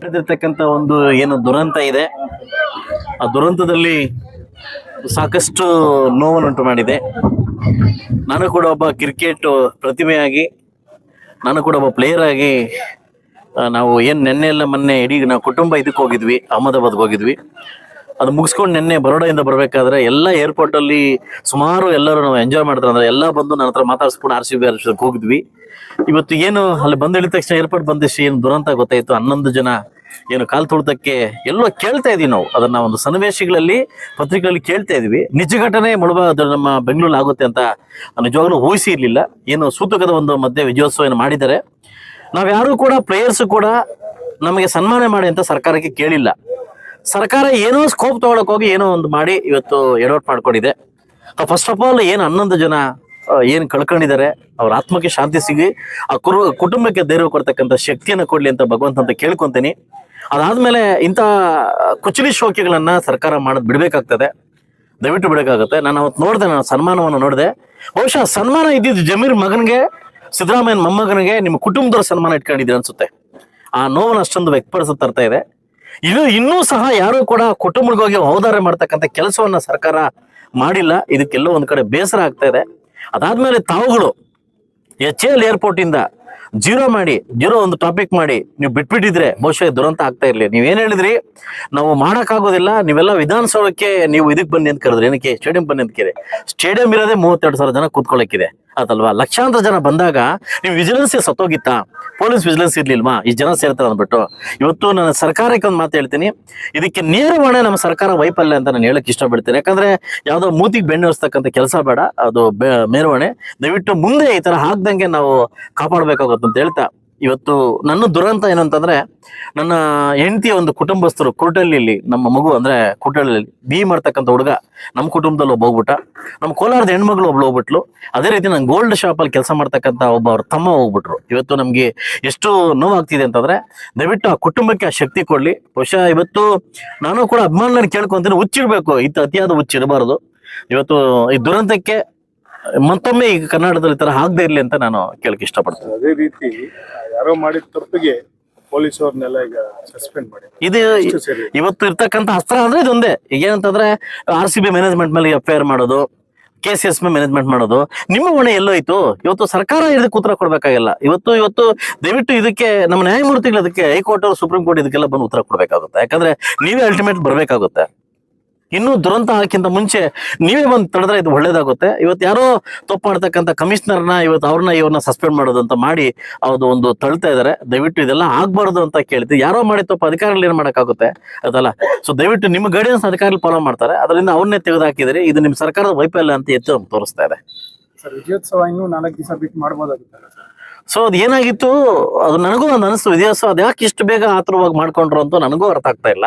ನಡೆದಿರ್ತಕ್ಕಂಥ ಒಂದು ಏನು ದುರಂತ ಇದೆ. ಆ ದುರಂತದಲ್ಲಿ ಸಾಕಷ್ಟು ನೋವನ್ನುಂಟು ಮಾಡಿದೆ. ನಾನು ಕೂಡ ಒಬ್ಬ ಕ್ರಿಕೆಟ್ ಪ್ರತಿಭೆಯಾಗಿ, ನಾನು ಕೂಡ ಒಬ್ಬ ಪ್ಲೇಯರ್ ಆಗಿ ನಾವು ಏನು ನೆನ್ನೆ ಎಲ್ಲ ಮೊನ್ನೆ ಇಡೀ ನಾವು ಕುಟುಂಬ ಇದಕ್ಕೆ ಹೋಗಿದ್ವಿ, ಅಹಮದಾಬಾದ್ಗೆ ಹೋಗಿದ್ವಿ. ಅದು ಮುಗಿಸ್ಕೊಂಡು ನಿನ್ನೆ ಬರೋಡದಿಂದ ಬರಬೇಕಾದ್ರೆ ಎಲ್ಲ ಏರ್ಪೋರ್ಟಲ್ಲಿ ಸುಮಾರು ಎಲ್ಲರೂ ನಾವು ಎಂಜಾಯ್ ಮಾಡಿದ್ರು ಅಂದ್ರೆ ಎಲ್ಲ ಬಂದು ನನ್ನ ಹತ್ರ ಮಾತಾಡ್ಸ್ಕೊಂಡು ಆರ್ ಸಿ ಬಿ ಆರ್ ಹೋಗಿದ್ವಿ. ಇವತ್ತು ಏನು ಅಲ್ಲಿ ಬಂದು ಇಳಿದ ತಕ್ಷಣ ಏರ್ಪೋರ್ಟ್ ಬಂದಿಷ್ಟು ಏನು ದುರಂತ ಗೊತ್ತಾಯ್ತು. ಹನ್ನೊಂದು ಜನ ಏನು ಕಾಲ್ ತುಳಿತಕ್ಕೆ ಎಲ್ಲೋ ಕೇಳ್ತಾ ಇದೀವಿ ನಾವು. ಅದನ್ನ ಒಂದು ಸನ್ನಿವೇಶಗಳಲ್ಲಿ ಪತ್ರಿಕೆಗಳಲ್ಲಿ ಕೇಳ್ತಾ ಇದೀವಿ. ನಿಜ ಘಟನೆ ಮುಳುಬ ನಮ್ಮ ಬೆಂಗಳೂರಲ್ಲಿ ಆಗುತ್ತೆ ಅಂತ ನಿಜವಾಗ್ಲೂ ಊಹಿಸಿ ಇರಲಿಲ್ಲ ಏನು ಸೂತಕದ ಒಂದು ಮಧ್ಯೆ ವಿಜಯೋತ್ಸವ ಏನು ಮಾಡಿದ್ದಾರೆ. ನಾವ್ಯಾರು ಕೂಡ ಪ್ಲೇಯರ್ಸ್ ಕೂಡ ನಮಗೆ ಸನ್ಮಾನ ಮಾಡಿ ಅಂತ ಸರ್ಕಾರಕ್ಕೆ ಕೇಳಿಲ್ಲ. ಸರ್ಕಾರ ಏನೋ ಸ್ಕೋಪ್ ತಗೊಳಕ್ ಹೋಗಿ ಏನೋ ಒಂದು ಮಾಡಿ ಇವತ್ತು ಎಡವಟ್ ಮಾಡ್ಕೊಂಡಿದೆ. ಫಸ್ಟ್ ಆಫ್ ಆಲ್ ಏನು ಹನ್ನೊಂದು ಜನ ಏನು ಏನ್ ಕಳ್ಕೊಂಡಿದ್ದಾರೆ, ಅವ್ರ ಆತ್ಮಕ್ಕೆ ಶಾಂತಿ ಸಿಗಿ ಆ ಕುರು, ಕುಟುಂಬಕ್ಕೆ ಧೈರ್ಯ ಕೊಡ್ತಕ್ಕಂಥ ಶಕ್ತಿಯನ್ನು ಕೊಡ್ಲಿ ಅಂತ ಭಗವಂತ ಅಂತ ಕೇಳ್ಕೊಂತೀನಿ. ಅದಾದ್ಮೇಲೆ ಇಂಥ ಕುಚಲಿ ಶೋಕಿಗಳನ್ನ ಸರ್ಕಾರ ಮಾಡೋದು ಬಿಡಬೇಕಾಗ್ತದೆ. ದಯವಿಟ್ಟು ಬಿಡಬೇಕಾಗುತ್ತೆ. ನಾನು ಅವತ್ತು ನೋಡಿದೆ, ನಾನು ಸನ್ಮಾನವನ್ನು ನೋಡಿದೆ. ಬಹುಶಃ ಸನ್ಮಾನ ಇದ್ದಿದ್ದು ಜಮೀರ್ ಮಗನಿಗೆ, ಸಿದ್ದರಾಮಯ್ಯನ ಮೊಮ್ಮಗನಿಗೆ ನಿಮ್ಮ ಕುಟುಂಬದವ್ರ ಸನ್ಮಾನ ಇಟ್ಕೊಂಡಿದ್ದೀರಿ ಅನ್ಸುತ್ತೆ. ಆ ನೋವನ್ನು ಅಷ್ಟೊಂದು ವ್ಯಕ್ತಪಡಿಸುತ್ತಾ ಇದೆ. ಇದು ಇನ್ನೂ ಸಹ ಯಾರು ಕೂಡ ಕುಟುಂಬಗಳಿಗೆ ಅವಧಾರ ಮಾಡ್ತಕ್ಕಂಥ ಕೆಲಸವನ್ನ ಸರ್ಕಾರ ಮಾಡಿಲ್ಲ. ಇದಕ್ಕೆಲ್ಲ ಒಂದ್ ಕಡೆ ಬೇಸರ ಆಗ್ತಾ ಇದೆ. ಅದಾದ್ಮೇಲೆ ತಾವುಗಳು ಎಚ್ ಎಲ್ ಏರ್ಪೋರ್ಟ್ ಇಂದ ಜೀರೋ ಮಾಡಿ, ಜೀರೋ ಒಂದು ಟಾಪಿಕ್ ಮಾಡಿ ನೀವು ಬಿಟ್ಬಿಟ್ಟಿದ್ರೆ ಬಹುಶಃ ದುರಂತ ಆಗ್ತಾ ಇರ್ಲಿ. ನೀವೇನ್ ಹೇಳಿದ್ರಿ? ನಾವು ಮಾಡಕ್ಕಾಗೋದಿಲ್ಲ, ನೀವೆಲ್ಲ ವಿಧಾನಸೌಧಕ್ಕೆ ನೀವು ಇದಕ್ಕೆ ಬನ್ನಿ ಅಂತ ಕರೆದ್ರಿ. ಏನಕ್ಕೆ? ಸ್ಟೇಡಿಯಂ ಬನ್ನಿ ಅಂತ ಕೇಳಿ. ಸ್ಟೇಡಿಯಂ ಇರೋದೇ ಮೂವತ್ತೆರಡು ಸಾವಿರ ಜನ ಕೂತ್ಕೊಳ್ಳೋಕ್ಕಿದೆ. ಅದಲ್ವಾ? ಲಕ್ಷಾಂತರ ಜನ ಬಂದಾಗ ನೀವು ವಿಜಿಲೆನ್ಸ್ ಸತ್ತೋಗಿತ್ತಾ? ಪೊಲೀಸ್ ವಿಜಿಲೆನ್ಸ್ ಇರ್ಲಿಲ್ವಾ? ಈ ಜನ ಸೇರ್ತಾರೆ ಅಂದ್ಬಿಟ್ಟು. ಇವತ್ತು ನನ್ನ ಸರ್ಕಾರಕ್ಕೆ ಒಂದು ಮಾತು ಹೇಳ್ತೀನಿ. ಇದಕ್ಕೆ ನೇರ ಹೊಣೆ ನಮ್ಮ ಸರ್ಕಾರ ವೈಫಲ್ಯ ಅಂತ ನಾನು ಹೇಳಕ್ ಇಷ್ಟಪಡ್ತೀನಿ. ಯಾಕಂದ್ರೆ ಯಾವ್ದೋ ಮೂತಿಗೆ ಬೆಣ್ಣೆ ಹೊರಿಸ್ತಕ್ಕಂಥ ಕೆಲಸ ಬೇಡ. ಅದು ಮೇಲ್ವಣೆ ದಯವಿಟ್ಟು ಮುಂದೆ ಈ ತರ ಹಾಕ್ದಂಗೆ ನಾವು ಕಾಪಾಡ್ಬೇಕಾಗುತ್ತೆ ಅಂತ ಹೇಳ್ತಾ. ಇವತ್ತು ನನ್ನ ದುರಂತ ಏನಂತಂದ್ರೆ ನನ್ನ ಹೆಂಡತಿಯ ಒಂದು ಕುಟುಂಬಸ್ಥರು ಕುರುಟಳ್ಳಿಯಲ್ಲಿ ನಮ್ಮ ಮಗು ಅಂದ್ರೆ ಕುರ್ಟಳ್ಳಿಲಿ ಬಿ ಮಾಡ್ತಕ್ಕಂಥ ಹುಡುಗ, ನಮ್ಮ ಕುಟುಂಬದಲ್ಲಿ ಒಬ್ಬ ಹೋಗ್ಬಿಟ್ಟ. ನಮ್ಮ ಕೋಲಾರದ ಹೆಣ್ಮಗಳು ಒಬ್ಳು ಹೋಗ್ಬಿಟ್ಲು. ಅದೇ ರೀತಿ ನಾನು ಗೋಲ್ಡ್ ಶಾಪ್ ಅಲ್ಲಿ ಕೆಲಸ ಮಾಡ್ತಕ್ಕಂಥ ಒಬ್ಬ ಅವ್ರ ತಮ್ಮ ಹೋಗ್ಬಿಟ್ರು. ಇವತ್ತು ನಮ್ಗೆ ಎಷ್ಟು ನೋವಾಗ್ತಿದೆ ಅಂತಂದ್ರೆ, ದಯವಿಟ್ಟು ಆ ಕುಟುಂಬಕ್ಕೆ ಆ ಶಕ್ತಿ ಕೊಡ್ಲಿ. ಬಹುಶಃ ಇವತ್ತು ನಾನು ಕೂಡ ಅಭಿಮಾನ ಕೇಳ್ಕೊಂತೀನಿ, ಹುಚ್ಚಿಡ್ಬೇಕು. ಇತ್ತು ಅತಿಯಾದ ಹುಚ್ಚಿಡಬಾರದು ಇವತ್ತು ಈ ದುರಂತಕ್ಕೆ ಮತ್ತೊಮ್ಮೆ ಈಗ ಕರ್ನಾಟಕದಲ್ಲಿ ತರ ಆಗದೆ ಇರಲಿ ಅಂತ ನಾನು ಕೇಳಕ್ ಇಷ್ಟಪಡ್ತೀನಿ. ಅದೇ ರೀತಿ ಯಾರೋ ಮಾಡಿದ ತಪ್ಪಿಗೆ ಪೊಲೀಸ್ ಅವ್ರನ್ನೆಲ್ಲ ಈಗ ಸಸ್ಪೆಂಡ್ ಮಾಡಿ ಇದು ಇವತ್ತು ಇರ್ತಕ್ಕಂತ ಅಸ್ತ್ರ ಅಂದ್ರೆ ಇದೊಂದೇ ಈಗ ಏನಂತಂದ್ರೆ ಆರ್ ಸಿ ಬಿ ಮ್ಯಾನೇಜ್ಮೆಂಟ್ ಮೇಲೆ ಎಫ್ ಐ ಆರ್ ಮಾಡೋದು ಕೆ ಸಿ ಎಸ್ ಮ್ಯಾನೇಜ್ಮೆಂಟ್ ಮಾಡೋದು ನಿಮ್ಮ ಹೊಣೆ ಎಲ್ಲೋಯ್ತು? ಇವತ್ತು ಸರ್ಕಾರ ಇದಕ್ಕೆ ಉತ್ತರ ಕೊಡ್ಬೇಕಾಗಿಲ್ಲ. ಇವತ್ತು ಇವತ್ತು ದಯವಿಟ್ಟು ಇದಕ್ಕೆ ನಮ್ಮ ನ್ಯಾಯಮೂರ್ತಿಗಳು ಅದಕ್ಕೆ ಹೈಕೋರ್ಟ್ ಸುಪ್ರೀಂ ಕೋರ್ಟ್ ಇದಕ್ಕೆಲ್ಲ ಬಂದು ಉತ್ತರ ಕೊಡ್ಬೇಕಾಗುತ್ತೆ. ಯಾಕಂದ್ರೆ ನೀವೇ ಅಲ್ಟಿಮೇಟ್ ಬರ್ಬೇಕಾಗುತ್ತೆ. ಇನ್ನು ದುರಂತ ಹಾಕಿಂತ ಮುಂಚೆ ನೀವೇ ಬಂದು ತಡೆದ್ರೆ ಇದು ಒಳ್ಳೇದಾಗುತ್ತೆ. ಇವತ್ತು ಯಾರೋ ತಪ್ಪು ಮಾಡ್ತಕ್ಕಂಥ ಕಮಿಷನರ್ನ ಇವತ್ತು ಅವ್ರನ್ನ ಇವ್ರನ್ನ ಸಸ್ಪೆಂಡ್ ಮಾಡೋದು ಅಂತ ಮಾಡಿ ಅದು ಒಂದು ತಳ್ತಾ ಇದ್ದಾರೆ ದಯವಿಟ್ಟು ಇದೆಲ್ಲ ಆಗ್ಬಾರ್ದು ಅಂತ ಕೇಳ್ತೀವಿ ಯಾರೋ ಮಾಡಿ ತಪ್ಪು ಅಧಿಕಾರಿಗಳು ಏನ್ ಮಾಡಕ್ಕಾಗುತ್ತೆ? ಅದಲ್ಲ. ಸೊ ದಯವಿಟ್ಟು ನಿಮ್ಮ ಗೈಡೆನ್ಸ್ ಅಧಿಕಾರಿಗಳು ಫಾಲೋ ಮಾಡ್ತಾರೆ. ಅದರಿಂದ ಅವ್ರನ್ನೇ ತೆಗೆದು ಹಾಕಿದ್ರೆ ಇದು ನಿಮ್ಮ ಸರ್ಕಾರದ ವೈಫಲ್ಯ ಅಂತ ಎತ್ತು ತೋರಿಸ್ತಾ ಇದೆ. ಸರ್, ವಿಜಯೋತ್ಸವ ಇನ್ನೂ ನಾಲ್ಕು ದಿವಸ ಬಿಟ್ಟು ಮಾಡ್ಬೋದಾಗಿತ್ತಲ್ಲ ಸರ್? ಸೊ ಅದು ಏನಾಗಿತ್ತು? ಅದು ನನಗೂ ಒಂದು ಅನಿಸ್ತು. ವಿದ್ಯಾಸ ಅದು ಯಾಕೆ ಇಷ್ಟು ಬೇಗ ಆತುರವಾಗಿ ಮಾಡ್ಕೊಂಡ್ರು ಅಂತ ನನಗೂ ಅರ್ಥ ಆಗ್ತಾ ಇಲ್ಲ.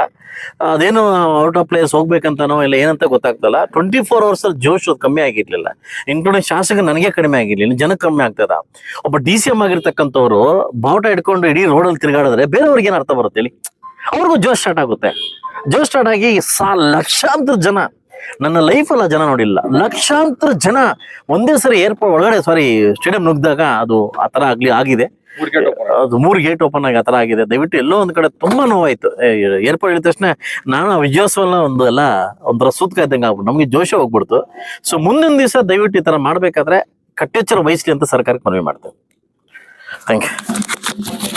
ಅದೇನು ಔಟ್ ಆಫ್ ಪ್ಲೇಸ್ ಹೋಗ್ಬೇಕಂತನೋ ಇಲ್ಲ ಏನಂತ ಗೊತ್ತಾಗ್ತಲ್ಲ. ಟ್ವೆಂಟಿ ಫೋರ್ ಅವರ್ಸ್ ಅಲ್ಲಿ ಜೋಶ್ ಅದು ಕಮ್ಮಿ ಆಗಿರ್ಲಿಲ್ಲ. ಇನ್ಕ್ಲೂಡಿಂಗ್ ಶಾಸಕ ನನಗೆ ಕಡಿಮೆ ಆಗಿರ್ಲಿಲ್ಲ. ಜನಕ್ಕೆ ಕಮ್ಮಿ ಆಗ್ತದ. ಒಬ್ಬ ಡಿ ಸಿ ಎಂ ಆಗಿರ್ತಕ್ಕಂಥವ್ರು ಬಾವುಟ ಹಿಡ್ಕೊಂಡು ಇಡೀ ರೋಡಲ್ಲಿ ತಿರುಗಾಡಿದ್ರೆ ಬೇರೆಯವ್ರಿಗೆ ಏನು ಅರ್ಥ ಬರುತ್ತೆ ಹೇಳಿ? ಅವ್ರಿಗೂ ಜೋಶ್ ಸ್ಟಾರ್ಟ್ ಆಗುತ್ತೆ. ಜೋಶ್ ಸ್ಟಾರ್ಟ್ ಆಗಿ ಸಾ ಲಕ್ಷಾಂತರ ಜನ ನನ್ನ ಲೈಫಲ್ಲಿ ಜನ ನೋಡಿಲ್ಲ. ಲಕ್ಷಾಂತರ ಜನ ಒಂದೇ ಸರಿ ಏರ್ಪೋರ್ಟ್ ಒಳಗಡೆ ಸಾರಿ ಸ್ಟೇಡಿಯಂ ನುಗ್ದಾಗ ಅದು ಆ ಥರ ಆಗಲಿ ಆಗಿದೆ. ಮೂರ್ ಗೇಟ್ ಓಪನ್ ಅದು ಮೂರು ಗೇಟ್ ಓಪನ್ ಆಗಿ ಆ ಥರ ಆಗಿದೆ. ದಯವಿಟ್ಟು ಎಲ್ಲೋ ಒಂದ್ ಕಡೆ ತುಂಬಾ ನೋವಾಯ್ತು. ಏರ್ಪೋರ್ಟ್ ಇಳಿದ ತಕ್ಷಣ ನಾನು ಆ ವಿಜಯೋತ್ಸವನ ಒಂದು ಎಲ್ಲ ಒಂಥರ ಸೂತ್ಕ ಇದ್ದಂಗೆ ಆಗ್ಬಿಟ್ಟು ನಮಗೆ ಜೋಶ ಹೋಗ್ಬಿಡ್ತು. ಸೊ ಮುಂದಿನ ದಿವಸ ದಯವಿಟ್ಟು ಈ ಥರ ಮಾಡಬೇಕಾದ್ರೆ ಕಟ್ಟೆಚ್ಚರ ವಹಿಸ್ಲಿ ಅಂತ ಸರ್ಕಾರಕ್ಕೆ ಮನವಿ ಮಾಡ್ತೇವೆ ಥ್ಯಾಂಕ್ ಯು